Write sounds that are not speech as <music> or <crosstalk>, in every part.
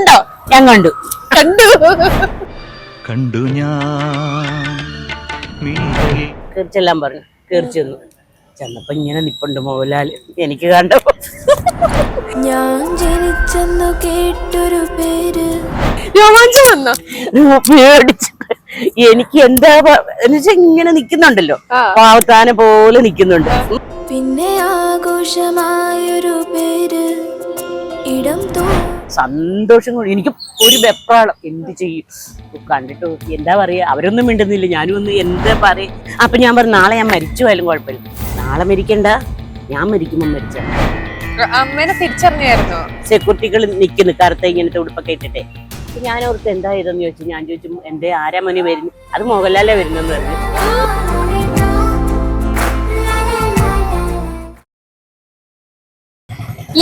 കണ്ടോ? ഞാൻ കണ്ടു. കണ്ടു. കണ്ടു ഞാൻ. ചെല്ലാൻ പറഞ്ഞു. കയറി ചെന്നു ചെന്നപ്പോ ഇങ്ങനെ നിപ്പുണ്ട് മോഹൻലാൽ. എനിക്ക് കണ്ടോ ഞാൻ ജനിച്ചെന്നു കേട്ടൊരു പേര്. രോമാഞ്ചം വന്നോ? പേടിച്ച്. എനിക്ക് എന്താ എന്നുവെച്ചാ ഇങ്ങനെ നിക്കുന്നുണ്ടല്ലോ. പാവത്താനെ പോലെ നിക്കുന്നുണ്ട്. പിന്നെ ആഘോഷമായൊരു പേര്. ഇടം തോ സന്തോഷം കൊണ്ട് എനിക്ക് ഒരു വെപ്രാളം. എന്ത് ചെയ്യും? കണ്ടിട്ട് എന്താ പറയുക അവരൊന്നും മിണ്ടുന്നില്ല. ഞാനും ഒന്ന് എന്താ പറയുക അപ്പൊ ഞാൻ പറഞ്ഞു നാളെ ഞാൻ മരിച്ചു പോയാലും കുഴപ്പമില്ല. നാളെ മരിക്കണ്ട. ഞാൻ മരിക്കുമ്പോൾ മരിച്ച അമ്മേനെ തിരിച്ചറിഞ്ഞായിരുന്നു? സെക്യൂരിറ്റികൾ നിൽക്കുന്നു കറുത്ത ഇങ്ങനത്തെ ഉടുപ്പൊക്കെ ഇട്ടിട്ടെ. അപ്പൊ ഞാൻ ഓർത്ത് എന്താ ഇതെന്ന് ചോദിച്ചു. ഞാൻ ചോദിച്ചു എന്റെ ആരാമനെ മണി വരുന്നു? അത് മോഹൻലാലേ വരുന്നെന്ന് പറഞ്ഞു.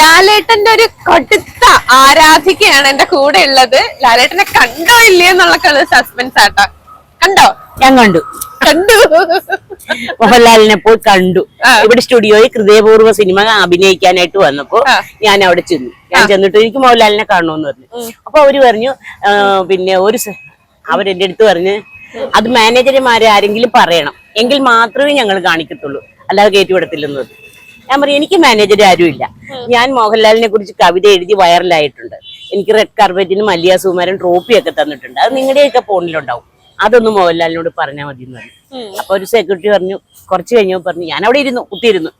ലാലേട്ടന്റെ ഒരു കടുത്ത ആരാധികയാണ് എന്റെ കൂടെ ഉള്ളത്. ലാലേട്ടനെ കണ്ടോ ഇല്ലേ എന്നുള്ള സസ്പെൻസ് ആട്ടോ. കണ്ടോ? ഞാൻ കണ്ടു. കണ്ടു. മോഹൻലാലിനെ പോയി കണ്ടു. ഇവിടെ സ്റ്റുഡിയോയിൽ ഹൃദയപൂർവ സിനിമ അഭിനയിക്കാനായിട്ട് വന്നപ്പോ ഞാൻ അവിടെ ചെന്നു. ഞാൻ ചെന്നിട്ട് എനിക്ക് മോഹൻലാലിനെ കാണണമെന്ന് പറഞ്ഞു. അപ്പൊ അവർ പറഞ്ഞു പിന്നെ ഒരു അവരെന്റെ അടുത്ത് പറഞ്ഞ് അത് മാനേജർമാരെ ആരെങ്കിലും പറയണം. എങ്കിൽ മാത്രമേ ഞങ്ങൾ കാണിക്കത്തുള്ളൂ. അല്ലാതെ കയറ്റി വിടത്തില്ലെന്ന് പറഞ്ഞു. ഞാൻ പറയും എനിക്ക് മാനേജർ ആരുമില്ല ഞാൻ മോഹൻലാലിനെ കുറിച്ച് കവിത എഴുതി വൈറലായിട്ടുണ്ട്. എനിക്ക് റെഡ് കാർപ്പറ്റിന് മല്ലിയ സുമാരൻ ട്രോഫി ഒക്കെ തന്നിട്ടുണ്ട്. അത് നിങ്ങളുടെയൊക്കെ ഫോണിലുണ്ടാവും. അതൊന്ന് മോഹൻലാലിനോട് പറഞ്ഞാൽ മതി എന്ന് പറഞ്ഞു അപ്പൊ ഒരു സെക്യൂരിറ്റി പറഞ്ഞു കുറച്ച് കഴിഞ്ഞപ്പോൾ പറഞ്ഞു ഞാൻ അവിടെ ഇരുന്നു കുത്തിയിരുന്നു.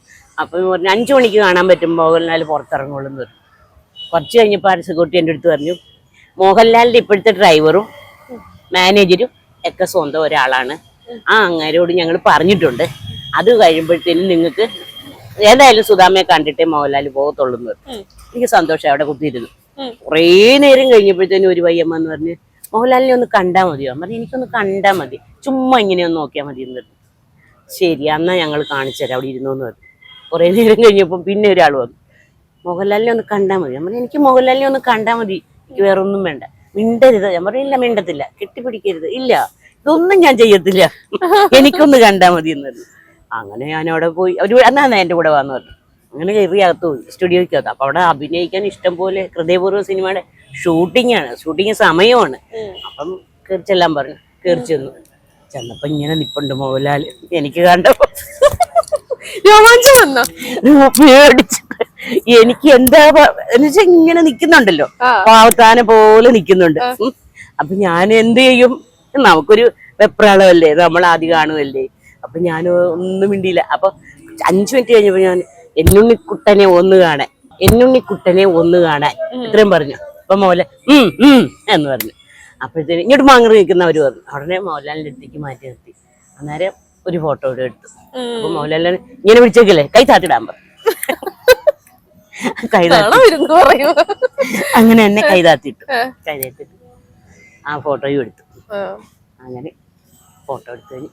അപ്പൊ പറഞ്ഞു അഞ്ചു മണിക്ക് കാണാൻ പറ്റും മോഹൻലാൽ പുറത്തിറങ്ങുള്ളൂ എന്ന് പറഞ്ഞു. കുറച്ച് കഴിഞ്ഞപ്പോൾ ആ സെക്യൂരിറ്റി എന്റെ അടുത്ത് പറഞ്ഞു മോഹൻലാലിന്റെ ഇപ്പോഴത്തെ ഡ്രൈവറും മാനേജരും ഒക്കെ സ്വന്തം ഒരാളാണ്. ആ അങ്ങാരോട് ഞങ്ങൾ പറഞ്ഞിട്ടുണ്ട്. അത് കഴിയുമ്പോഴത്തേനും നിങ്ങൾക്ക് ഏതായാലും സുധാമയെ കണ്ടിട്ടേ മോഹൻലാൽ പോകത്തുള്ളൂ എനിക്ക് സന്തോഷം അവിടെ കുത്തിയിരുന്നു. കുറേ നേരം കഴിഞ്ഞപ്പോഴത്തേനും ഒരു വയ്യമ്മ എന്ന് പറഞ്ഞ് മോഹൻലാലിനെ ഒന്ന് കണ്ടാൽ മതിയോ? പറഞ്ഞു എനിക്കൊന്ന് കണ്ടാൽ മതി. ചുമ്മാ ഇങ്ങനെ ഒന്ന് നോക്കിയാൽ മതി എന്ന് പറഞ്ഞു. ശരി എന്നാ ഞങ്ങൾ കാണിച്ചുതരാം അവിടെ ഇരുന്നു എന്ന് പറഞ്ഞു. കുറേ നേരം കഴിഞ്ഞപ്പോൾ പിന്നെ ഒരാൾ വന്നു. മോഹൻലാലിനെ ഒന്ന് കണ്ടാൽ മതി. ഞാൻ പറഞ്ഞു എനിക്ക് മോഹൻലാലിനെ ഒന്ന് കണ്ടാൽ മതി. എനിക്ക് വേറെ ഒന്നും വേണ്ട. മിണ്ടരുത്. ഞാൻ പറഞ്ഞു ഇല്ല മിണ്ടത്തില്ല. കെട്ടിപ്പിടിക്കരുത്. ഇല്ല ഇതൊന്നും ഞാൻ ചെയ്യത്തില്ല. <laughs> എനിക്കൊന്ന് കണ്ടാൽ മതി എന്ന് പറഞ്ഞു. അങ്ങനെ ഞാൻ അവിടെ പോയി. ഒരു എന്നാ എന്റെ എന്റെ കൂടെ വന്നു പറഞ്ഞു അങ്ങനെ കയറി അകത്ത് പോയി സ്റ്റുഡിയോയ്ക്ക് അകത്ത്. അപ്പൊ അവിടെ അഭിനയിക്കാൻ ഇഷ്ടം പോലെ ഹൃദയപൂർവ സിനിമയുടെ ഷൂട്ടിംഗ് ആണ്. ഷൂട്ടിംഗ് സമയമാണ്. അപ്പം കയറി ചെല്ലാൻ പറഞ്ഞു. കയറി ചെന്നു. ചെന്നപ്പോ ഇങ്ങനെ നിപ്പുണ്ട് മോഹൻലാൽ. എനിക്ക് കണ്ടപ്പോ രോമാഞ്ചം വന്നോ? പേടിച്ച്. എനിക്ക് എന്താ പ- എന്നുവെച്ചാ ഇങ്ങനെ നിക്കുന്നുണ്ടല്ലോ. പാവത്താനെ പോലെ നിക്കുന്നുണ്ട്. ഉം. അപ്പൊ ഞാൻ എന്ത് ചെയ്യും? നമുക്കൊരു വെപ്രാളമല്ലേ? നമ്മൾ ആദ്യം കാണുമല്ലേ അപ്പൊ ഞാൻ ഒന്നും മിണ്ടിയില്ല. അപ്പൊ അഞ്ചു മിനിറ്റ് കഴിഞ്ഞപ്പോ ഞാൻ എന്നുണ്ണിക്കുട്ടനെ ഒന്ന് കാണാൻ. എന്നുണ്ണിക്കുട്ടനെ ഒന്ന് കാണാൻ. ഇത്രയും പറഞ്ഞു. അപ്പൊ മോലെ ഉം ഉം എന്ന് പറഞ്ഞു. അപ്പോഴത്തേന് ഇങ്ങോട്ട് മാങ്ങറി നിൽക്കുന്നവര് പറഞ്ഞു. ഉടനെ മോഹൻലാലിന്റെ അടുത്തേക്ക് മാറ്റി നിർത്തി. അന്നേരം ഒരു ഫോട്ടോ ഇവിടെ എടുത്തു. അപ്പൊ മോഹൻലാലിനെ ഇങ്ങനെ വിളിച്ചേക്കല്ലേ? കൈ താത്തിടാൻ പറഞ്ഞു. കൈ അങ്ങനെ എന്നെ കൈ താത്തിട്ടു കൈ താത്തിട്ട് ആ ഫോട്ടോയും എടുത്തു. അങ്ങനെ ഫോട്ടോ എടുത്തു കഴിഞ്ഞ്.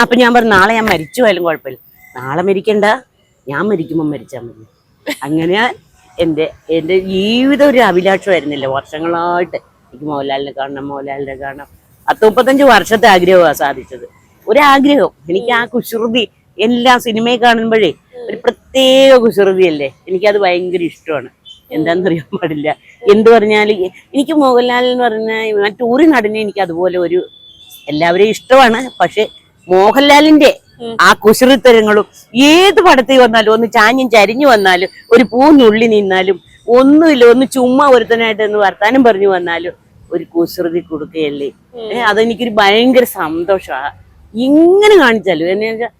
അപ്പൊ ഞാൻ പറഞ്ഞു നാളെ ഞാൻ മരിച്ചു പോയാലും കുഴപ്പമില്ല. നാളെ മരിക്കണ്ട. ഞാൻ മരിക്കുമ്പോൾ മരിച്ചാൽ മതി. അങ്ങനെ എന്റെ എന്റെ ജീവിതം ഒരു അഭിലാഷമായിരുന്നില്ല. വർഷങ്ങളായിട്ട് എനിക്ക് മോഹൻലാലിനെ കാണണം മോഹൻലാലിനെ കാണണം. പത്ത് മുപ്പത്തഞ്ച് വർഷത്തെ ആഗ്രഹമാണ് സാധിച്ചത്. ഒരാഗ്രഹം. എനിക്ക് ആ കുശൃതി എല്ലാ സിനിമയും കാണുമ്പോഴേ ഒരു പ്രത്യേക കുസൃതിയല്ലേ. എനിക്കത് ഭയങ്കര ഇഷ്ടമാണ്. എന്താണെന്നറിയാൻ പാടില്ല. എന്ത് പറഞ്ഞാൽ എനിക്ക് മോഹൻലാൽ എന്ന് പറഞ്ഞാൽ മറ്റൊരു നടനെ എനിക്ക് അതുപോലെ ഒരു എല്ലാവരെയും ഇഷ്ടമാണ്. പക്ഷെ മോഹൻലാലിന്റെ ആ കുസൃത്തരങ്ങളും ഏത് പടത്തിൽ വന്നാലും ഒന്ന് ചാഞ്ഞും ചരിഞ്ഞു വന്നാലും ഒരു പൂന്നുള്ളി നിന്നാലും ഒന്നുമില്ല ഒന്ന് ചുമ്മാ ഒരുത്തനായിട്ട് ഒന്ന് വർത്താനം പറഞ്ഞു വന്നാലും ഒരു കുസൃതി കൊടുക്കുകയല്ലേ? അതെനിക്കൊരു ഭയങ്കര സന്തോഷമാണ് ഇങ്ങനെ കാണിച്ചാലും എന്നു വെച്ചാൽ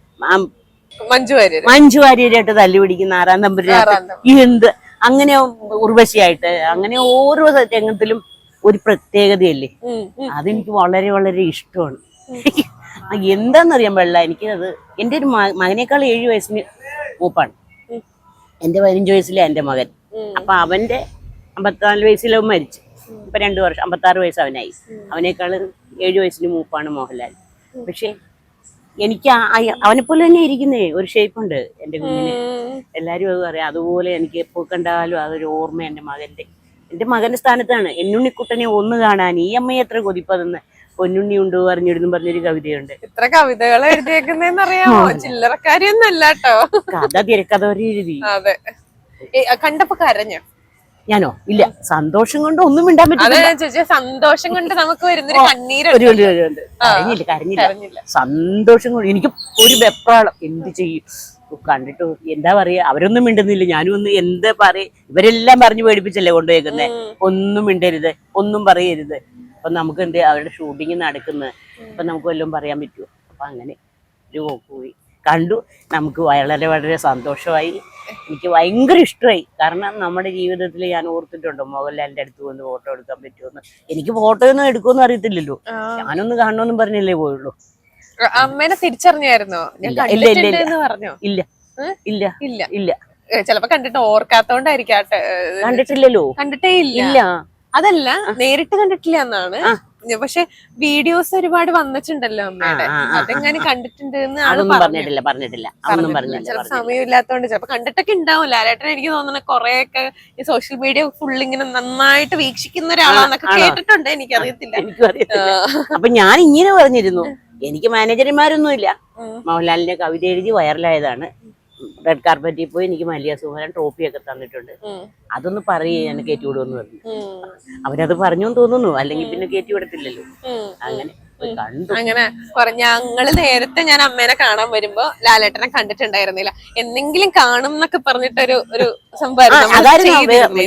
മഞ്ജു വാര്യരായിട്ട് തല്ലി പിടിക്കുന്ന ആറാം തമ്പുരാട്ട് എന്ത് അങ്ങനെ ഉർവശിയായിട്ട് അങ്ങനെ ഓരോ രംഗത്തിലും ഒരു പ്രത്യേകതയല്ലേ. അതെനിക്ക് വളരെ വളരെ ഇഷ്ടമാണ്. <laughs> എന്താന്നറിയാൻ പാടില്ല. എനിക്കത് എന്റെ എന്റെ ഒരു മകനേക്കാൾ ഏഴ് വയസ്സിന് മൂപ്പാണ്. എന്റെ പതിനഞ്ച് വയസ്സിലെ എന്റെ മകൻ. അപ്പൊ അവന്റെ അമ്പത്തിനാല് വയസ്സിലവൻ മരിച്ചു ഇപ്പൊ രണ്ടു വർഷം അമ്പത്താറ് വയസ്സ് അവനായി. അവനേക്കാൾ ഏഴു വയസ്സിന് മൂപ്പാണ് മോഹൻലാൽ. പക്ഷെ എനിക്ക് അവനെ പോലെ തന്നെ ഇരിക്കുന്നേ. ഒരു ഷേപ്പ് ഉണ്ട് എന്റെ കുഞ്ഞിന്. എല്ലാരും അത് പറയാം. അതുപോലെ എനിക്ക് എപ്പോ കണ്ടാലും അതൊരു ഓർമ്മ എന്റെ മകന്റെ എന്റെ മകന്റെ സ്ഥാനത്താണ്. എന്നുണ്ണിക്കുട്ടനെ ഒന്ന് കാണാൻ. ഈ അമ്മയെ എത്ര കൊതിപ്പതെന്ന് പൊന്നുണ്ണി ഉണ്ട് പറഞ്ഞിരുന്നു പറഞ്ഞൊരു കവിതയുണ്ട്. ഇത്ര കവിതകൾ എഴുതിയേക്കുന്നതെന്ന് അറിയാമോ കേട്ടോ കഥ തിരക്കഥ ഒരു എഴുതി. അതെ. കണ്ടപ്പോ കരഞ്ഞോ? ഞാനോ? ഇല്ല. സന്തോഷം കൊണ്ട് ഒന്നും മിണ്ടാൻ പറ്റില്ല. സന്തോഷം കൊണ്ട് നമുക്ക് വരുന്നൊരു കരഞ്ഞില്ല. കരഞ്ഞില്ല. സന്തോഷം കൊണ്ട് എനിക്ക് ഒരു വെപ്രാളം. എന്ത് ചെയ്യും? കണ്ടിട്ട് എന്താ പറയാ അവരൊന്നും മിണ്ടുന്നില്ല. ഞാനും ഒന്ന് എന്താ പറയാ ഇവരെല്ലാം പറഞ്ഞു പേടിപ്പിച്ചല്ലേ കൊണ്ടുപോയേക്കുന്നേ? ഒന്നും മിണ്ടരുത്. ഒന്നും പറയരുത്. അപ്പൊ നമുക്ക് എന്ത് അവരുടെ ഷൂട്ടിങ് നടക്കുന്നത് അപ്പൊ നമുക്ക് വല്ലതും പറയാൻ പറ്റുമോ അപ്പൊ അങ്ങനെ ഒരു പോയി. കണ്ടു. നമുക്ക് വളരെ വളരെ സന്തോഷമായി. എനിക്ക് ഭയങ്കര ഇഷ്ടമായി. കാരണം നമ്മുടെ ജീവിതത്തിൽ ഞാൻ ഓർത്തിട്ടുണ്ട് മോഹൻലാലിന്റെ അടുത്ത് വന്ന് ഫോട്ടോ എടുക്കാൻ പറ്റുമെന്ന് എനിക്ക് ഫോട്ടോ ഒന്നും എടുക്കുമെന്ന് അറിയത്തില്ലല്ലോ. ഞാനൊന്ന് കാണണമെന്നും പറഞ്ഞല്ലേ പോയുള്ളൂ. അമ്മേനെ തിരിച്ചറിഞ്ഞായിരുന്നോ? ഞാൻ പറഞ്ഞോ? ഇല്ല ഇല്ല ഇല്ല. ഇല്ല. ചിലപ്പോ കണ്ടിട്ട് ഓർക്കാത്തോണ്ടായിരിക്കും കണ്ടിട്ടില്ലല്ലോ. കണ്ടിട്ടേ ഇല്ല. അതല്ല നേരിട്ട് കണ്ടിട്ടില്ല എന്നാണ്. പക്ഷെ വീഡിയോസ് ഒരുപാട് വന്നിട്ടുണ്ടല്ലോ അമ്മയുടെ. അതെങ്ങനെ കണ്ടിട്ടുണ്ട് പറഞ്ഞിട്ടില്ല പറഞ്ഞിട്ടില്ല. ചിലപ്പോ. സമയമില്ലാത്തോണ്ട് ചിലപ്പോ കണ്ടിട്ടൊക്കെ ഉണ്ടാവും. ലാലേട്ടൻ എനിക്ക് തോന്നുന്നു കൊറേയൊക്കെ ഈ സോഷ്യൽ മീഡിയ ഫുൾ ഇങ്ങനെ നന്നായിട്ട് വീക്ഷിക്കുന്ന ഒരാളാന്നൊക്കെ? കേട്ടിട്ടുണ്ട് എനിക്കറിയത്തില്ല. അപ്പൊ ഞാൻ ഇങ്ങനെ പറഞ്ഞിരുന്നു. എനിക്ക് മാനേജർമാരൊന്നുമില്ല. ഇല്ല മോഹൻലാലിന്റെ കവിത എഴുതി വൈറലായതാണ്. റെഡ് കാർപ്പറ്റിൽ പോയി എനിക്ക് മല്ലിയ സുഹരൻ ട്രോഫിയൊക്കെ തന്നിട്ടുണ്ട്. അതൊന്ന് പറയേ ഞാൻ കയറ്റി വിടുമെന്ന് പറഞ്ഞു. അവരത് പറഞ്ഞു തോന്നുന്നു. അല്ലെങ്കിൽ പിന്നെ കയറ്റി വിടത്തില്ലല്ലോ. അങ്ങനെ അങ്ങനെ ഞങ്ങൾ നേരത്തെ ഞാൻ അമ്മേനെ കാണാൻ വരുമ്പോ ലാലേട്ടനെ കണ്ടിട്ടുണ്ടായിരുന്നില്ല. എന്തെങ്കിലും കാണും എന്നൊക്കെ പറഞ്ഞിട്ടൊരു ഒരു സംഭവം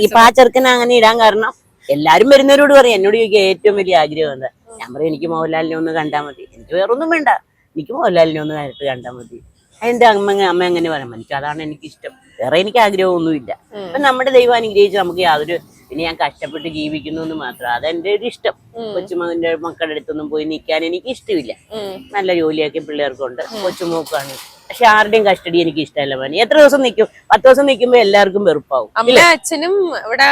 ഇപ്പൊ ആ ചെറുക്കനെ അങ്ങനെ ഇടാൻ കാരണം എല്ലാരും വരുന്നവരോട് പറയും എന്നോട് ചോദിക്കുക ഏറ്റവും വലിയ ആഗ്രഹം എന്താ? ഞാൻ പറയും എനിക്ക് മോഹൻലാലിനെ ഒന്ന് കണ്ടാൽ മതി. എനിക്ക് വേറൊന്നും വേണ്ട. എനിക്ക് മോഹൻലാലിനെ ഒന്ന് നേരിട്ട് കണ്ടാൽ മതി. എന്റെ അമ്മ അമ്മ അങ്ങനെ പറയാം. എനിക്ക് അതാണ് എനിക്ക് ഇഷ്ടം വേറെ എനിക്ക് ആഗ്രഹമൊന്നുമില്ല. അപ്പൊ നമ്മുടെ ദൈവം അനുഗ്രഹിച്ച് നമുക്ക് യാതൊരു ഇനി ഞാൻ കഷ്ടപ്പെട്ട് ജീവിക്കുന്നു എന്ന് മാത്രം അതെന്റെ ഒരു ഇഷ്ടം. കൊച്ചുമകന്റെ മക്കളുടെ അടുത്തൊന്നും പോയി നിൽക്കാൻ എനിക്ക് ഇഷ്ടമില്ല. നല്ല ജോലിയൊക്കെ പിള്ളേർക്കുണ്ട്. കൊച്ചുമോക്കാണ്. പക്ഷെ ആരുടെയും കസ്റ്റഡി എനിക്ക് ഇഷ്ടമല്ല മോനെ. എത്ര ദിവസം നിൽക്കും പത്ത് ദിവസം നിൽക്കുമ്പോ എല്ലാവർക്കും വെറുപ്പാവും. അമ്മ അച്ഛനും ഇവിടെ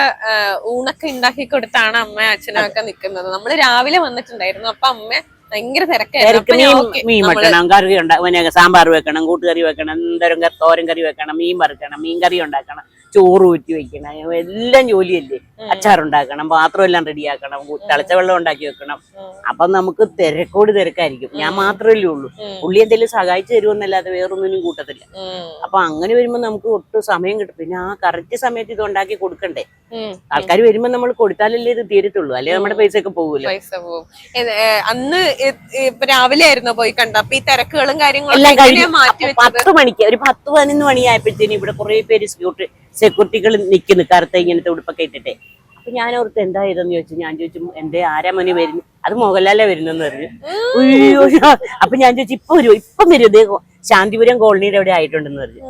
ഊണൊക്കെ ഉണ്ടാക്കി കൊടുത്താണ് അമ്മ അച്ഛനും ഒക്കെ നിക്കുന്നത് നമ്മൾ രാവിലെ വന്നിട്ടുണ്ടായിരുന്നു. അപ്പൊ അമ്മ ഭയങ്കര തിരക്കായിരുന്നു. തിരക്ക്. മീൻ വെക്കണം കറി ഉണ്ടാ സാമ്പാർ വെക്കണം കൂട്ടുകറി വെക്കണം എന്തോരം തോരൻ കറി വെക്കണം മീൻ വറുക്കണം മീൻ കറി ഉണ്ടാക്കണം. ചോറ് ഊറ്റി വെക്കണം. എല്ലാം ജോലിയല്ലേ? അച്ചാറുണ്ടാക്കണം പാത്രം എല്ലാം റെഡിയാക്കണം തിളച്ച വെള്ളം ഉണ്ടാക്കി വെക്കണം. അപ്പൊ നമുക്ക് തിരക്കോട് തിരക്കായിരിക്കും. ഞാൻ മാത്രമല്ലേ ഉള്ളൂ. പുള്ളി എന്തെങ്കിലും സഹായിച്ചു തരുമെന്നല്ലാതെ വേറൊന്നിനും കൂട്ടത്തില്ല. അപ്പൊ അങ്ങനെ വരുമ്പോ നമുക്ക് ഒട്ടും സമയം കിട്ടും. പിന്നെ ആ കറക്റ്റ് സമയത്ത് ഇത് ഉണ്ടാക്കി കൊടുക്കണ്ടേ. ആൾക്കാർ വരുമ്പോ നമ്മൾ കൊടുത്താലല്ലേ ഇത് തീരത്തുള്ളൂ. അല്ലെ നമ്മുടെ പൈസ ഒക്കെ പോകൂല പൈസ ഏ, അന്ന് ഇപ്പൊ രാവിലെ ആയിരുന്നു പോയി കണ്ട? അപ്പൊ ഈ തിരക്കുകളും കാര്യങ്ങളും പത്ത് മണിക്ക് ഒരു പത്ത് പതിനൊന്ന് മണിയായപ്പോഴത്തേനും ഇവിടെ കുറെ പേര് സെക്യൂരിറ്റി സെക്യൂരിറ്റികൾ നിൽക്കുന്നു കറുത്ത ഇങ്ങനത്തെ ഉടുപ്പൊക്കെ ഇട്ടിട്ടെ. അപ്പൊ ഞാൻ ഓർത്ത് എന്താ ഇതെന്ന് ചോദിച്ചു. ഞാൻ ചോദിച്ചു എന്റെ ആരാ മോനെ വരുന്നു? അത് മോഹൻലാലേ വരുന്നെന്ന് പറഞ്ഞു. അയ്യോ അപ്പൊ ഞാൻ ചോദിച്ചു ഇപ്പൊ വരുമോ ഇപ്പം വരും. ഇതേ ശാന്തിപുരം കോളനിയുടെ അവിടെ ആയിട്ടുണ്ടെന്ന് പറഞ്ഞു.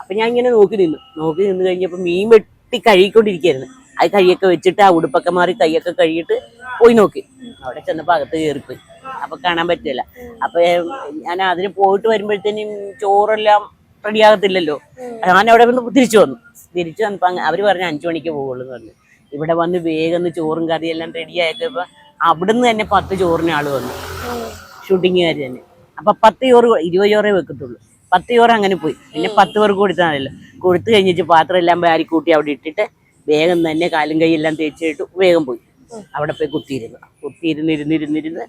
അപ്പൊ ഞാൻ ഇങ്ങനെ നോക്കി നിന്നു. നോക്കി നിന്ന് കഴിഞ്ഞപ്പോ മീൻ വെട്ടി കഴുകിക്കൊണ്ടിരിക്കുകയായിരുന്നു. അത് കൈയൊക്കെ വെച്ചിട്ട് ആ ഉടുപ്പൊക്കെ മാറി കൈയൊക്കെ കഴുകിയിട്ട് പോയി നോക്കി. അവിടെ ചെന്നപ്പോ അകത്ത് കയറിപ്പോയി. അപ്പൊ കാണാൻ പറ്റില്ല. അപ്പൊ ഞാൻ അതിന് പോയിട്ട് വരുമ്പോഴത്തേനും ചോറെല്ലാം റെഡിയാകത്തില്ലല്ലോ ഞാൻ അവിടെ വന്ന് തിരിച്ചു വന്നു. തിരിച്ചു വന്നപ്പോൾ അങ്ങ് അവർ പറഞ്ഞു അഞ്ചു മണിക്ക് പോകുള്ളൂ എന്ന് പറഞ്ഞു. ഇവിടെ വന്ന് വേഗം ചോറും കറിയെല്ലാം എല്ലാം റെഡിയായപ്പോ അവിടുന്ന് തന്നെ പത്ത് ചോറിന് ആൾ വന്നു. ഷൂട്ടിങ്ങുകാർ തന്നെ. അപ്പം പത്ത് ചോറ് ഇരുപത് ചോറേ വെക്കത്തുള്ളൂ. പത്ത് ചോറ് അങ്ങനെ പോയി. പിന്നെ പത്ത് പേർക്ക് കൊടുത്താണല്ലോ. കൊടുത്തു കഴിഞ്ഞിട്ട് പാത്രം എല്ലാം വാരി കൂട്ടി അവിടെ ഇട്ടിട്ട് വേഗം തന്നെ കാലും കൈയെല്ലാം തേച്ചിട്ട് വേഗം പോയി. അവിടെ പോയി കുത്തിയിരുന്നു. കുത്തിയിരുന്നിരുന്നിരുന്നിരുന്ന്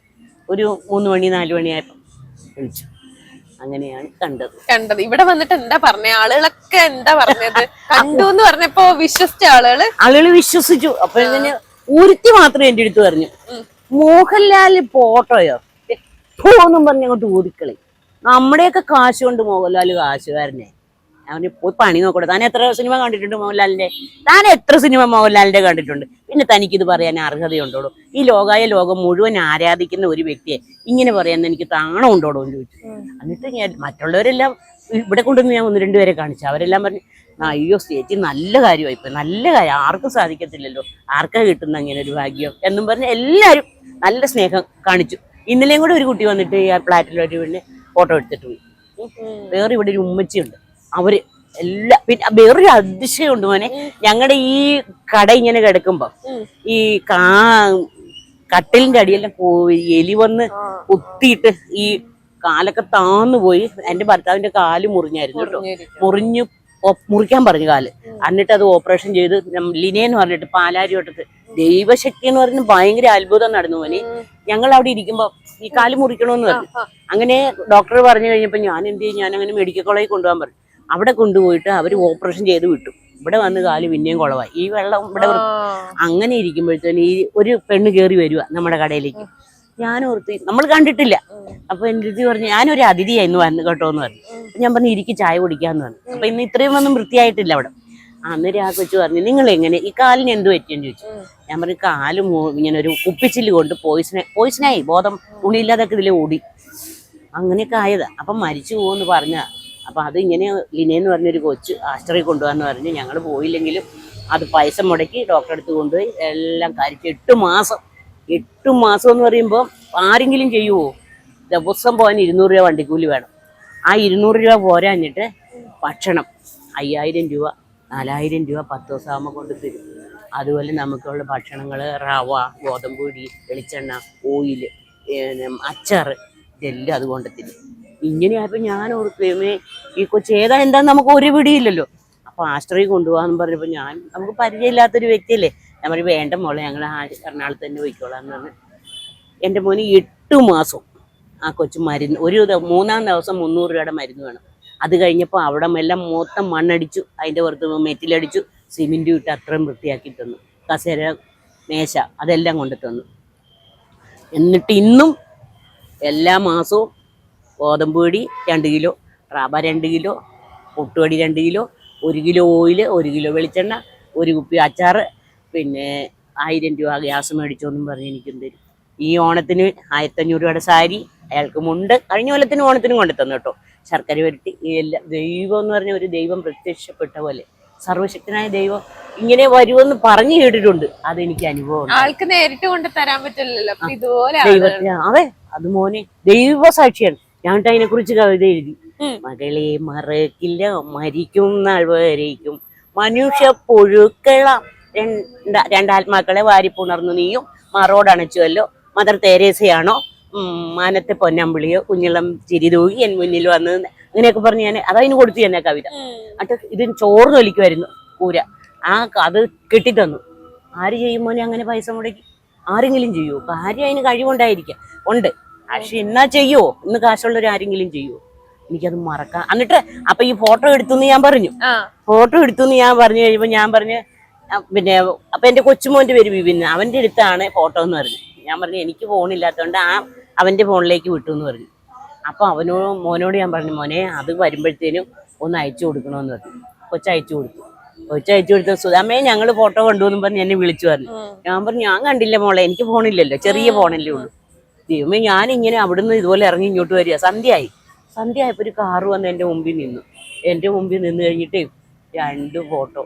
ഒരു മൂന്ന് മണി നാല് മണിയായപ്പോൾ വിളിച്ചു. അങ്ങനെയാണ് കണ്ടത്. കണ്ടത്. ഇവിടെ വന്നിട്ട് എന്താ പറഞ്ഞ? ആളുകളൊക്കെ എന്താ പറഞ്ഞത്? കണ്ടു എന്ന് പറഞ്ഞപ്പോ വിശ്വസിച്ച ആളുകൾ? ആളുകൾ വിശ്വസിച്ചു. അപ്പൊ ഇങ്ങനെ ഒരുത്തി മാത്രം എന്റെ അടുത്ത് പറഞ്ഞു മോഹൻലാൽ പോട്ടോയോ? എപ്പോന്നും പറഞ്ഞ് അങ്ങോട്ട് ഊരിക്കളി നമ്മുടെയൊക്കെ കാശ് കൊണ്ട് മോഹൻലാൽ കാശുകാരനെ. അവന് പോയി പണി നോക്കട്ടെ. താൻ എത്ര സിനിമ കണ്ടിട്ടുണ്ട് മോഹൻലാലിന്റെ? താൻ എത്ര സിനിമ മോഹൻലാലിന്റെ കണ്ടിട്ടുണ്ട്? പിന്നെ തനിക്കിത് പറയാൻ അർഹതയുണ്ടോടോ? ഈ ലോകായ ലോകം മുഴുവൻ ആരാധിക്കുന്ന ഒരു വ്യക്തിയെ ഇങ്ങനെ പറയാൻ എനിക്ക് താണം ഉണ്ടോടോ എന്ന് ചോദിച്ചു. എന്നിട്ട് ഞാൻ മറ്റുള്ളവരെല്ലാം ഇവിടെ കൊണ്ടുവന്ന് ഞാൻ ഒന്ന് രണ്ടുപേരെ കാണിച്ചു. അവരെല്ലാം പറഞ്ഞു അയ്യോ സ്റ്റേറ്റ് നല്ല കാര്യമായി. ഇപ്പൊ നല്ല കാര്യം. ആർക്കും സാധിക്കത്തില്ലല്ലോ. ആർക്കാ കിട്ടുന്ന അങ്ങനെ ഒരു ഭാഗ്യം? എന്നും പറഞ്ഞ് എല്ലാവരും നല്ല സ്നേഹം കാണിച്ചു. ഇന്നലെയും കൂടെ ഒരു കുട്ടി വന്നിട്ട് ഈ ഫ്ലാറ്റിൽ ഒരു പിന്നെ ഫോട്ടോ എടുത്തിട്ട് പോയി. വേറെ ഇവിടെ ഒരു ഉമ്മച്ചിയുണ്ട്. അവർ എല്ലാ പിന്നെ വേറൊരു അതിശയമുണ്ട് മോനെ. ഞങ്ങളുടെ ഈ കട ഇങ്ങനെ കിടക്കുമ്പോ ഈ കാ കട്ടിലിന്റെ അടിയെല്ലാം പോയി എലി വന്ന് കുത്തിയിട്ട് ഈ കാലൊക്കെ താന്നു പോയി. എന്റെ ഭർത്താവിന്റെ കാൽ മുറിഞ്ഞായിരുന്നു കേട്ടോ. മുറിഞ്ഞു മുറിക്കാൻ പറഞ്ഞു കാൽ. എന്നിട്ട് അത് ഓപ്പറേഷൻ ചെയ്ത് നം- ലിനയെന്ന് പറഞ്ഞിട്ട് പാലാരി വട്ടത്ത്. ദൈവശക്തി എന്ന് പറയുന്നത് ഭയങ്കര അത്ഭുതം നടന്നു മോനെ. ഞങ്ങൾ അവിടെ ഇരിക്കുമ്പോ ഈ കാൽ മുറിക്കണമെന്ന് പറഞ്ഞു. അങ്ങനെ ഡോക്ടർ പറഞ്ഞു കഴിഞ്ഞപ്പോ ഞാൻ എന്ത് ചെയ്യും ഞാൻ അങ്ങനെ മെഡിക്കൽ കോളേജിൽ കൊണ്ടുപോകാൻ പറഞ്ഞു. അവിടെ കൊണ്ടുപോയിട്ട് അവർ ഓപ്പറേഷൻ ചെയ്ത് വിട്ടു. ഇവിടെ വന്ന് കാൽ പിന്നെയും കുളവായി. ഈ വെള്ളം ഇവിടെ അങ്ങനെ ഇരിക്കുമ്പോഴത്തേന് ഈ ഒരു പെണ്ണ് കയറി വരിക നമ്മുടെ കടയിലേക്ക്. ഞാൻ ഓർത്ത് നമ്മൾ കണ്ടിട്ടില്ല. അപ്പൊ എന്റെ അടുത്ത് പറഞ്ഞു ഞാനൊരു അതിഥിയായി ഇന്ന് വന്ന് കേട്ടോ എന്ന് പറഞ്ഞു. ഞാൻ പറഞ്ഞു ഇരിക്ക് ചായ കുടിക്കാന്ന് പറഞ്ഞു. അപ്പൊ ഇന്ന് ഇത്രയും ഒന്നും വൃത്തിയായിട്ടില്ല അവിടെ. അന്നേരം ആ കൊച്ചു പറഞ്ഞു നിങ്ങൾ എങ്ങനെ ഈ കാലിന് എന്ത് പറ്റിയെന്ന് ചോദിച്ചു? ഞാൻ പറഞ്ഞു കാൽ ഇങ്ങനെ ഒരു കുപ്പിച്ചിൽ കൊണ്ട് പോയിസന പോയിസണായി ബോധം തുണിയില്ലാതൊക്കെ ഇതിലെ ഓടി. അങ്ങനെയൊക്കെ ആയതാ. അപ്പം മരിച്ചു പോകുമെന്ന് പറഞ്ഞ അപ്പൊ അത് ഇങ്ങനെ ലിനെന്ന് പറഞ്ഞൊരു കൊച്ച് ആശ്രയി കൊണ്ടുപോകാന്ന് പറഞ്ഞ് ഞങ്ങൾ പോയില്ലെങ്കിലും അത് പൈസ മുടക്കി ഡോക്ടറെ അടുത്ത് കൊണ്ടുപോയി. എല്ലാം കാര്യം എട്ട് മാസം. എട്ട് മാസം എന്ന് പറയുമ്പോൾ ആരെങ്കിലും ചെയ്യുമോ ദിവസം പോകാൻ ഇരുന്നൂറ് രൂപ വണ്ടിക്കൂലി വേണം. ആ ഇരുന്നൂറ് രൂപ പോരാഞ്ഞിട്ട് ഭക്ഷണം അയ്യായിരം രൂപ നാലായിരം രൂപ പത്ത് ദിവസം ആകുമ്പോൾ കൊണ്ട് തരും. അതുപോലെ നമുക്കുള്ള ഭക്ഷണങ്ങൾ റവ ഗോതമ്പൊടി വെളിച്ചെണ്ണ ഓയിൽ അച്ചാറ് ഇതെല്ലാം അതുകൊണ്ട് തരും. ഇങ്ങനെയായപ്പോൾ ഞാൻ ഓർക്കുകയുമേ ഈ കൊച്ചു ഏതാ എന്താന്ന് നമുക്ക് ഒരു പിടിയില്ലല്ലോ. അപ്പോൾ ആശ്രയി കൊണ്ടുപോകാന്ന് പറഞ്ഞപ്പോൾ ഞാൻ നമുക്ക് പരിചയമില്ലാത്തൊരു വ്യക്തിയല്ലേ. ഞാൻ പറയും വേണ്ട മോളെ ഞങ്ങൾ എറണാകുളത്ത് തന്നെ പോയിക്കോളാം എന്ന് പറഞ്ഞ്. എന്റെ മോന് എട്ട് മാസം ആ കൊച്ചു മരുന്ന് ഒരു മൂന്നാം ദിവസം മുന്നൂറ് രൂപയുടെ മരുന്ന് വേണം. അത് കഴിഞ്ഞപ്പോൾ അവിടെ എല്ലാം മൊത്തം മണ്ണടിച്ചു അതിന്റെ പുറത്ത് മെറ്റിലടിച്ചു സിമെന്റും ഇട്ട് അത്രയും വൃത്തിയാക്കി തന്നു. കസേര മേശ അതെല്ലാം കൊണ്ടു തന്നു. എന്നിട്ട് ഇന്നും എല്ലാ മാസവും ഗോതമ്പ് പൊടി രണ്ട് കിലോ റവ രണ്ട് കിലോ പൊട്ടുപൊടി രണ്ട് കിലോ ഒരു കിലോ ഓയിൽ ഒരു കിലോ വെളിച്ചെണ്ണ ഒരു കുപ്പി അച്ചാറ് പിന്നെ ആയിരം രൂപ ഗ്യാസ് മേടിച്ചോന്നും പറഞ്ഞ് എനിക്കും തരും ഈ ഓണത്തിന് ആയിരത്തഞ്ഞൂറ് രൂപയുടെ സാരി അയാൾക്ക് മുണ്ട് കഴിഞ്ഞ കൊല്ലത്തിന് ഓണത്തിനും കൊണ്ടു തന്നു കേട്ടോ. ശർക്കര വരട്ടി ഈ എല്ലാ ദൈവം എന്ന് പറഞ്ഞ ഒരു ദൈവം പ്രത്യക്ഷപ്പെട്ട പോലെ സർവശക്തനായ ദൈവം ഇങ്ങനെ വരുമെന്ന് പറഞ്ഞു കേട്ടിട്ടുണ്ട്. അതെനിക്ക് അനുഭവം. ആൾക്ക് നേരിട്ട് കൊണ്ട് തരാൻ പറ്റില്ലല്ലോ. ഇതുപോലെ ദൈവത്തിന് അതെ അത് മോനെ ദൈവസാക്ഷിയാണ്. ഞാൻ അതിനെ കുറിച്ച് കവിത എഴുതി. മകളെ മറക്കില്ല മരിക്കും നാൾ മനുഷ്യ പുഴുക്കള. രണ്ട രണ്ടാത്മാക്കളെ വാരിപ്പുണർന്നു നീയും. മറോടണച്ചുവല്ലോ മദർ തേരേസയാണോ? മാനത്തെ പൊന്നമ്പിളിയോ കുഞ്ഞിളം ചിരി തൂകി എൻ മുന്നിൽ വന്ന് അങ്ങനെയൊക്കെ പറഞ്ഞ് ഞാൻ അതതിന് കൊടുത്തു തന്നെ കവിത. എന്നിട്ട് ഇതിന് ചോറ് തൊലിക്കുമായിരുന്നു കൂര ആ അത് കെട്ടിത്തന്നു. ആര് ചെയ്യുമ്പോൾ അങ്ങനെ പൈസ മുടക്കി? ആരെങ്കിലും ചെയ്യൂ? കാര്യം അതിന് കഴിവുണ്ടായിരിക്കാം. ഉണ്ട്. പക്ഷെ എന്നാ ചെയ്യുമോ ഇന്ന് കാശുള്ളവർ ആരെങ്കിലും ചെയ്യുമോ എനിക്കത് മറക്കാം. എന്നിട്ട് അപ്പൊ ഈ ഫോട്ടോ എടുത്തു ഞാൻ പറഞ്ഞു. ഫോട്ടോ എടുത്തു ഞാൻ പറഞ്ഞു കഴിയുമ്പോ ഞാൻ പറഞ്ഞ് പിന്നെ അപ്പൊ എന്റെ കൊച്ചുമോന്റെ പേര് വിപിൻ. അവന്റെ അടുത്താണ് ഫോട്ടോ എന്ന് പറഞ്ഞു. ഞാൻ പറഞ്ഞു എനിക്ക് ഫോണില്ലാത്തതുകൊണ്ട് ആ അവന്റെ ഫോണിലേക്ക് വിട്ടു എന്ന് പറഞ്ഞു. അപ്പൊ അവനോട് മോനോട് ഞാൻ പറഞ്ഞു മോനെ അത് വരുമ്പോഴത്തേനും ഒന്ന് അയച്ചു കൊടുക്കണമെന്ന് പറഞ്ഞു. കൊച്ചു അയച്ചു കൊടുത്തു. കൊച്ചു അയച്ചു കൊടുത്ത. സുധാമേ ഞങ്ങൾ ഫോട്ടോ കൊണ്ടുവന്നും പറഞ്ഞ് എന്നെ വിളിച്ചു പറഞ്ഞു. ഞാൻ പറഞ്ഞു ഞാൻ കണ്ടില്ല മോളെ എനിക്ക് ഫോണില്ലല്ലോ ചെറിയ ഫോണല്ലേ ഉള്ളൂ. ദൈവമേ ഞാനിങ്ങനെ അവിടുന്ന് ഇതുപോലെ ഇറങ്ങി ഇങ്ങോട്ട് വരിക. സന്ധ്യയായി. സന്ധ്യ ആയപ്പോൾ ഒരു കാറ് വന്ന് എന്റെ മുമ്പിൽ നിന്നു. എന്റെ മുമ്പിൽ നിന്ന് കഴിഞ്ഞിട്ടേ രണ്ട് ഫോട്ടോ.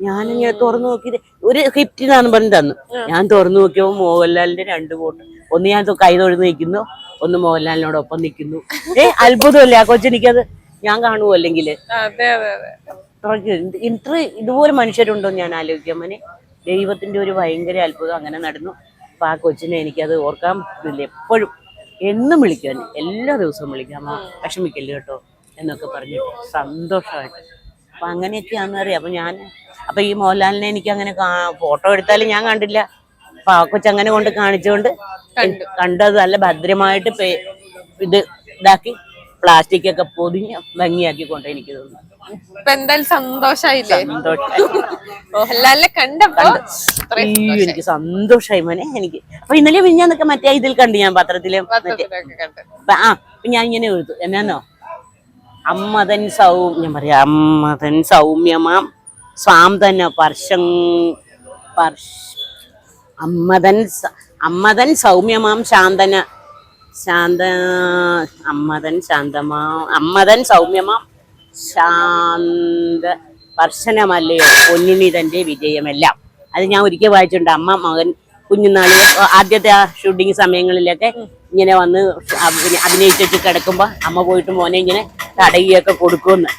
ഞാനിങ്ങനെ തുറന്നു നോക്കിയത് ഒരു ഹിപ്റ്റിനാന്ന് പറഞ്ഞ് തന്നു. ഞാൻ തുറന്നു നോക്കിയപ്പോൾ മോഹൻലാലിന്റെ രണ്ട് ഫോട്ടോ. ഒന്ന് ഞാൻ കൈ തൊഴുന്ന് നിൽക്കുന്നു ഒന്ന് മോഹൻലാലിനോടൊപ്പം നിൽക്കുന്നു. ഏ അത്ഭുതമല്ലേ ആ കൊച്ചെനിക്കത് ഞാൻ കാണുമോ അല്ലെങ്കിൽ ഇത്ര ഇതുപോലെ മനുഷ്യരുണ്ടോ ഞാൻ ആലോചിക്കാൻ മോനെ ദൈവത്തിന്റെ ഒരു ഭയങ്കര അത്ഭുതം അങ്ങനെ നടന്നു. അപ്പൊ ആ കൊച്ചിനെ എനിക്കത് ഓർക്കാൻ പറ്റുന്നില്ല എപ്പോഴും എന്നും വിളിക്കാൻ എല്ലാ ദിവസവും വിളിക്കാം. വിഷമിക്കല്ലേ കേട്ടോ? എന്നൊക്കെ പറഞ്ഞിട്ട് സന്തോഷമായിട്ട്. അപ്പം അങ്ങനെയൊക്കെയാണെന്ന് അറിയാം. അപ്പം ഞാൻ അപ്പം ഈ മോഹൻലാലിനെ എനിക്ക് അങ്ങനെ ഫോട്ടോ എടുത്താലും ഞാൻ കണ്ടില്ല. അപ്പം ആ കൊച്ചങ്ങനെ കൊണ്ട് കാണിച്ചുകൊണ്ട് കണ്ടു. കണ്ടത് നല്ല ഭദ്രമായിട്ട് ഇത് ഇതാക്കി. പ്ലാസ്റ്റിക് ഒക്കെ പൊതിഞ്ഞ് ഭംഗിയാക്കി കൊണ്ട് എനിക്ക് തോന്നുന്നു ഇപ്പൊ എന്തായാലും സന്തോഷായില്ലേ? സന്തോഷം മോഹൻലാലിനെ കണ്ടപ്പോ അത്രയും അയ്യോ എനിക്ക് സന്തോഷായി മോനെ എനിക്ക്. അപ്പൊ ഇന്നലെ മിഞ്ഞാന്നൊക്കെ മറ്റേ ഇതിൽ കണ്ടു ഞാൻ പത്രത്തിൽ ആ ഞാൻ ഇങ്ങനെ എഴുതു. എന്നാന്നോ? അമ്മതൻ സൗ ഞാൻ പറയാ അമ്മതൻ സൗമ്യമാം സ്വാന്തന പർശം പർശ അമ്മതൻ അമ്മതൻ സൗമ്യമാം ശാന്തന ശാന്ത അമ്മതൻ ശാന്തമാ അമ്മതൻ സൗമ്യമാം ശാന്ത സ്പർശനമല്ലയോ പൊന്നുണ്ണി വിജയമെല്ലാം. അത് ഞാൻ ഒരിക്കൽ വായിച്ചിട്ടുണ്ട്. അമ്മ മകൻ കുഞ്ഞുനാളിൽ ആദ്യത്തെ ആ ഷൂട്ടിങ് സമയങ്ങളിലൊക്കെ ഇങ്ങനെ വന്ന് അഭിനയിച്ചിട്ട് കിടക്കുമ്പോൾ അമ്മ പോയിട്ട് മോനെ ഇങ്ങനെ തടയുകയൊക്കെ കൊടുക്കുമെന്ന്.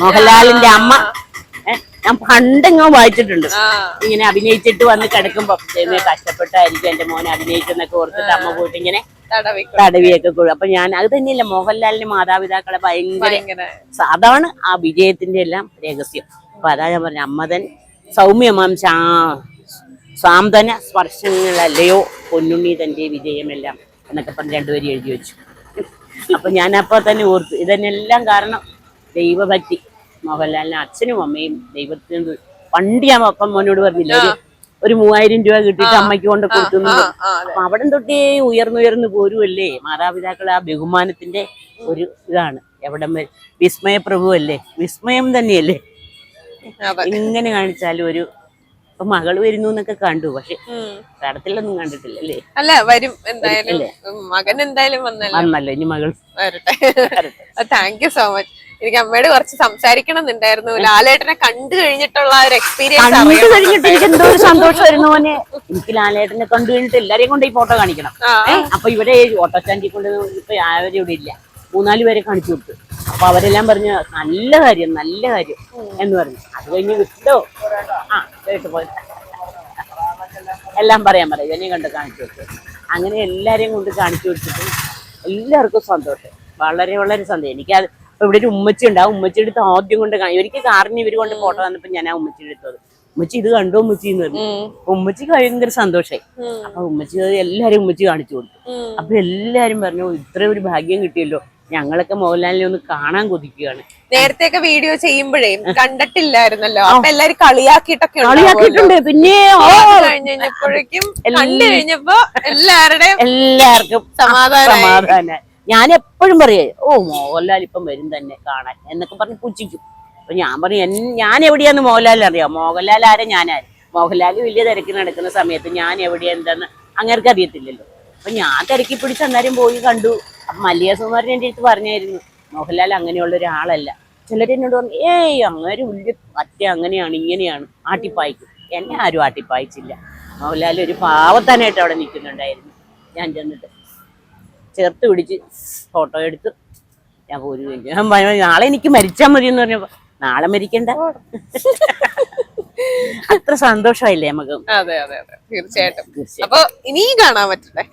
മോഹൻലാലിന്റെ അമ്മ ഞാൻ പണ്ടെങ്ങോ വായിച്ചിട്ടുണ്ട്. ഇങ്ങനെ അഭിനയിച്ചിട്ട് വന്ന് കിടക്കുമ്പോ കഷ്ടപ്പെട്ടായിരിക്കും എന്റെ മോനെ അഭിനയിച്ചെന്നൊക്കെ ഓർത്തിട്ട് അമ്മ പോയിട്ട് ഇങ്ങനെ തടവിയൊക്കെ കൊടുക്കും അപ്പൊ ഞാൻ അത് തന്നെയല്ല മോഹൻലാലിന്റെ മാതാപിതാക്കളെ ഭയങ്കര അതാണ് ആ വിജയത്തിന്റെ എല്ലാം രഹസ്യം. അപ്പൊ അതാ ഞാൻ പറഞ്ഞ അമ്മതൻ സൗമ്യമാം ശാ സാന്തന സ്പർശങ്ങളല്ലയോ പൊന്നുണ്ണി തന്റെ വിജയമെല്ലാം എന്നൊക്കെ പറഞ്ഞ് രണ്ടുപേരും എഴുതി വെച്ചു. അപ്പൊ ഞാൻ അപ്പൊ തന്നെ ഓർത്തു ഇതെല്ലാം കാരണം ദൈവഭക്തി. മോഹൻലാലിന് അച്ഛനും അമ്മയും ദൈവത്തിന് പണ്ട് ഞാൻ അപ്പം മോനോട് പറഞ്ഞില്ല? ഒരു മൂവായിരം രൂപ കിട്ടിയിട്ട് അമ്മയ്ക്ക് കൊണ്ട് കൊടുക്കുന്നു ആ. ആ. അപ്പൊ അവിടെ തൊട്ടേ ഉയർന്നുയർന്നു പോരുമല്ലേ മാതാപിതാക്കളെ ആ ബഹുമാനത്തിന്റെ ഒരു ഇതാണ്. എവിടെ വിസ്മയ പ്രഭു അല്ലേ? വിസ്മയം തന്നെയല്ലേ? ഇങ്ങനെ കാണിച്ചാലും ഒരു മകൾ വരുന്നു എന്നൊക്കെ കണ്ടു. പക്ഷെ തടത്തിലൊന്നും പടത്തിലൊന്നും കണ്ടിട്ടില്ല അല്ലേ? അല്ല വരും. എന്തായാലും മകൻ എന്തായാലും വന്നല്ലോ. വന്നല്ലോ. ഇനി മകൾ വരട്ടെ. താങ്ക് യു സോ മച്ച് എനിക്ക് അമ്മയോട് കുറച്ച് സംസാരിക്കണം എന്നുണ്ടായിരുന്നു ലാലേട്ടനെ കണ്ടു കഴിഞ്ഞിട്ടുള്ള ഒരു എക്സ്പീരിയൻസ് കണ്ടു കഴിഞ്ഞിട്ട് എനിക്ക് എന്തോ ഒരു സന്തോഷമായിരുന്നു മോനെ. എനിക്ക് ലാലേട്ടനെ കണ്ടു കഴിഞ്ഞിട്ട് എല്ലാരെയും കൊണ്ട് ഈ ഫോട്ടോ കാണിക്കണം. അപ്പൊ ഇവരെ ഓട്ടോ സ്റ്റാൻഡിൽ കൊണ്ട് ഇപ്പൊ ആരും ഇവിടെ ഇല്ല. മൂന്നാൽ പേരെ കാണിച്ചു കൊടുത്തു. അപ്പൊ അവരെല്ലാം പറഞ്ഞു നല്ല കാര്യം നല്ല കാര്യം. എന്ന് പറഞ്ഞു. അത് കഴിഞ്ഞ് വിട്ടോ? ആ കേട്ടു പോയി. എല്ലാം പറയാൻ പറയാം ഇവനെ കണ്ട് കാണിച്ചു കൊടുത്തു. അങ്ങനെ എല്ലാരെയും കൊണ്ട് കാണിച്ചു കൊടുത്തിട്ട് എല്ലാവർക്കും സന്തോഷം. വളരെ വളരെ സന്തോഷം. എനിക്കത് ഇവിടെ ഒരു ഉമ്മച്ചി ഉണ്ട്. ആ ഉമ്മച്ചി എടുത്ത് ആദ്യം കൊണ്ട് കാണി ഇവർക്ക് കാറിന് ഇവർ കൊണ്ട് ഫോട്ടോ തന്നപ്പോ ഞാൻ ആ ഉമ്മച്ചി എടുത്തത് ഉമ്മച്ചി ഇത് കണ്ടോ ഉമ്മച്ചി എന്ന് പറഞ്ഞു. ഉമ്മച്ചിക്ക് ഭയങ്കര സന്തോഷായി. അപ്പൊ ഉമ്മച്ചി എല്ലാരും ഉമ്മച്ചി കാണിച്ചു കൊടുത്തു. അപ്പൊ എല്ലാരും പറഞ്ഞു ഇത്ര ഒരു ഭാഗ്യം കിട്ടിയല്ലോ. ഞങ്ങളൊക്കെ മോഹൻലാലിനെ ഒന്ന് കാണാൻ കൊതിക്കുകയാണ്. നേരത്തെ ഒക്കെ വീഡിയോ ചെയ്യുമ്പോഴേ കണ്ടിട്ടില്ലായിരുന്നല്ലോ. അപ്പൊ എല്ലാരും കളിയാക്കിയിട്ടൊക്കെ കളിയാക്കിയിട്ടുണ്ട്. പിന്നെ കഴിഞ്ഞപ്പോഴേക്കും കണ്ടു കഴിഞ്ഞപ്പോ എല്ലാവരുടെയും എല്ലാവർക്കും. സമാധാനം ഞാൻ എപ്പോഴും പറയേ ഓ മോഹൻലാൽ ഇപ്പം വരും തന്നെ കാണാൻ എന്നൊക്കെ പറഞ്ഞ് പുച്ഛിക്കും. അപ്പൊ ഞാൻ പറയും ഞാൻ എവിടെയാന്ന് മോഹൻലാൽ അറിയാം മോഹൻലാൽ ആരെ? ഞാനാര്? മോഹൻലാൽ വലിയ തിരക്കിന് നടക്കുന്ന സമയത്ത് ഞാൻ എവിടെയാ എന്താന്ന് അങ്ങേർക്ക് അറിയത്തില്ലല്ലോ. അപ്പൊ ഞാൻ തിരക്കി പിടിച്ച് അന്നേരം പോയി കണ്ടു. അപ്പൊ മല്ലിക സുമാരൻ എന്റെ അടുത്ത് പറഞ്ഞായിരുന്നു മോഹൻലാൽ അങ്ങനെയുള്ള ഒരാളല്ല. ചിലർ എന്നോട് പറഞ്ഞു ഏയ് അങ്ങനെ വലിയ അറ്റ അങ്ങനെയാണ് ഇങ്ങനെയാണ് ആട്ടിപ്പായിക്കും. എന്നെ ആരും ആട്ടിപ്പായിച്ചില്ല. മോഹൻലാൽ ഒരു പാവത്താനായിട്ട് അവിടെ നിൽക്കുന്നുണ്ടായിരുന്നു. ഞാൻ ചെന്നിട്ട് ചേർത്ത് പിടിച്ച് ഫോട്ടോ എടുത്ത് ഞാൻ പോരുകയും നാളെ എനിക്ക് മരിച്ചാൽ മതി എന്ന് പറഞ്ഞപ്പോ നാളെ മരിക്കണ്ട. അത്ര സന്തോഷമായില്ലേ നമുക്ക്? അതെ അതെ അതെ. തീർച്ചയായിട്ടും. തീർച്ചയായും അപ്പൊ ഇനിയും കാണാൻ പറ്റട്ടെ